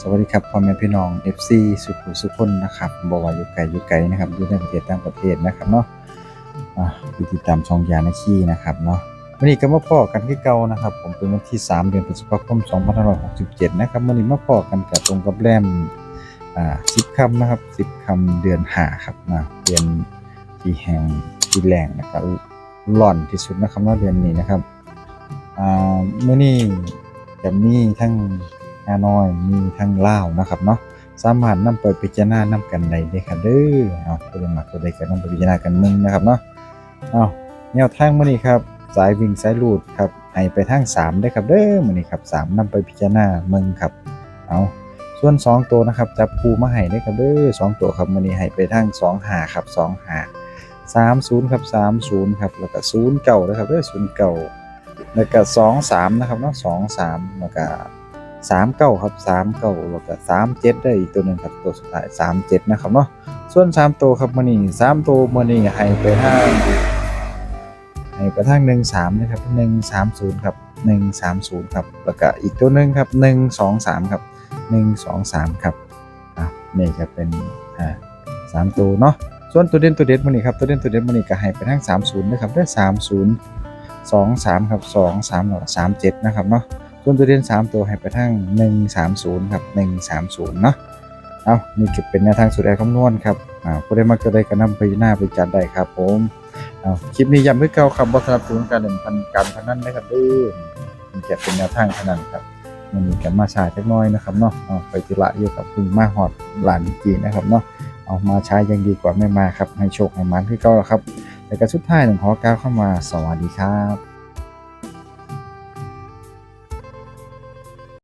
สวัสดีครับพ่อแม่พี่น้อง FC สุขุสุขคนนะครับบว่ายู่ไกลอยู่ไกลนะครับอยู่ในประเทศต่างประเทศนะครับเนาะอ่าอยู่ติดตามช่องยานาคีนะครับเนาะวันนี้ก็มาพอกันที่เก่านะครับ ผมเป็นวันที่ 3 เดือนพฤษภาคม2567 นะครับวันนี้มาพอกันกับตรงกับแรมอ่า10ค่ำนะครับ10ค่ำเดือน5ครับนะเดือนที่แห่งที่แรงนะครับร้อนที่สุดนะครับเนาะเดือนนี้นะครับอ่ามื้อนี้จะมีทั้ง ฮานอยมีทั้งลาวนะครับเนาะสามารถนำไปพิจารณานำกันได้เด้ครับเด้อเอาตัวใดมักตัวใดก็นำไปพิจารณากันมึงนะครับเนาะเอาแนวทางมื้อนี้ครับสายวิ่งสายลูดครับให้ไปทาง3ได้ครับเด้อมื้อนี้ครับ3นำไปพิจารณามึงครับเอาส่วน 2 ตัวนะครับจับคูมาให้ได้ครับเด้อ2ตัวครับมื้อนี้ให้ไปทาง2 5ครับ2 5 30ครับ30ครับแล้วก็0เก่านะครับเด้อ0เก่าแล้วก็2 3นะครับเนาะ2 3แล้วก็ สามเก้าครับสามเก้าแล้วก็สามเจ็ดได้อีกตัวหนึ่งครับตัวสุดท้ายสามเจ็ดนะครับเนาะส่วนสามตัวครับมันนี่สามตัวมันนี่ให้ไปทางให้ไปทางหนึ่งสามนะครับหนึ่งสามศูนย์ครับหนึ่งสามศูนย์ครับแล้วก็อีกตัวหนึ่งครับหนึ่งสองสามครับหนึ่งสองสามครับอะนี่จะเป็นอ่าสามตัวเนาะส่วนตัวเด่นตัวเด็ดมันนี่ครับตัวเด่นตัวเด็ดมันนี่ก็ให้ไปทางสามศูนย์นะครับได้สามศูนย์สองสามครับสองสามแล้วก็สามเจ็ดนะครับเนาะ ส่วนตัวเด่น3 ตัวให้ไปทาง130 ครับ 130 เนาะเอานี่ก็เป็นแนวทางสุดแอร์คำนวณครับอ่าผู้ได้มาก็ได้ก็นำไปหน้าไปจัดได้ครับผมเอาคลิปนี้ย้ำด้วยเก่าครับบ่สนับสนุนการเล่นพันการพนันนะครับเด้อมันจะเป็นแนวทางพนันครับมันมีกันมาช้าจักน้อยนะครับเนาะเอาไปจิระอยู่กับคุณมาฮอดหลานจีนะครับเนาะเอามาใช้ยังดีกว่าไม่มาครับให้โชคให้มันคือเก่าครับแล้วก็สุดท้ายหนึ่งขอกล่าวเข้ามาสวัสดีครับ